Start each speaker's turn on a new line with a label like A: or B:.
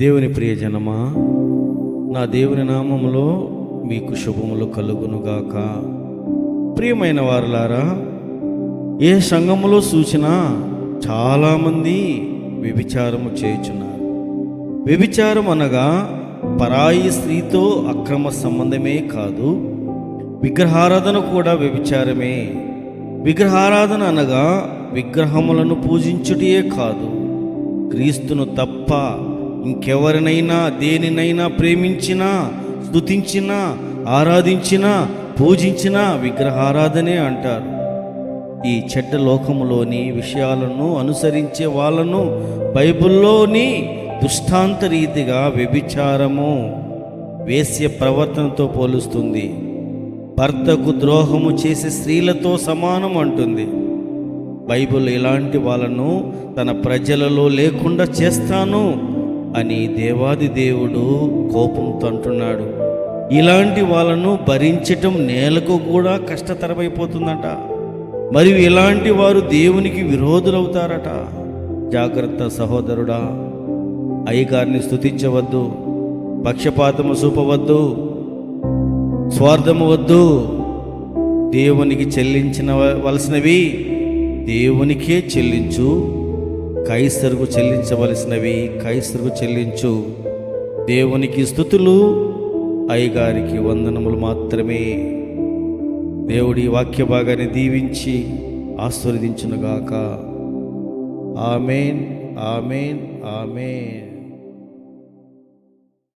A: దేవుని ప్రియజనమా నా దేవుని నామములో మీకు శుభములు కలుగునుగాక. ప్రియమైన వారులారా ఏ సంఘములో చూసినా చాలామంది వ్యభిచారము చేయుచున్నారు. వ్యభిచారం అనగా పరాయి స్త్రీతో అక్రమ సంబంధమే కాదు విగ్రహారాధన కూడా వ్యభిచారమే. విగ్రహారాధన అనగా విగ్రహములను పూజించుటే కాదు క్రీస్తును తప్ప ఇంకెవరినైనా దేనినైనా ప్రేమించినా స్థుతించినా ఆరాధించినా పూజించినా విగ్రహారాధనే అంటారు. ఈ చెడ్డ లోకములోని విషయాలను అనుసరించే వాళ్ళను బైబిల్లోని దృష్టాంత రీతిగా వ్యభిచారము వేశ్య ప్రవర్తనతో పోలుస్తుంది. భర్తకు ద్రోహము చేసే స్త్రీలతో సమానం అంటుంది. బైబిల్ ఇలాంటి వాళ్ళను తన ప్రజలలో లేకుండా చేస్తాను అని దేవాది దేవుడు కోపంతో అంటున్నాడు ఇలాంటి వాళ్ళను భరించటం నేలకు కూడా కష్టతరమైపోతుందట. మరియు ఇలాంటి వారు దేవునికి విరోధులవుతారట. జాగ్రత్త సహోదరుడా అయ్యగారిని స్తుతించవద్దు పక్షపాతము చూపవద్దు స్వార్థము వద్దు. దేవునికి చెల్లించిన వలసినవి దేవునికే చెల్లించు కైసరుకు చెల్లించవలసినవి కైసరుకు చెల్లించు. దేవునికి స్థుతులు అయ్యగారికి వందనములు మాత్రమే. దేవుడి వాక్య భాగాన్ని దీవించి ఆశీర్వదించునుగాక. Amen amen amen.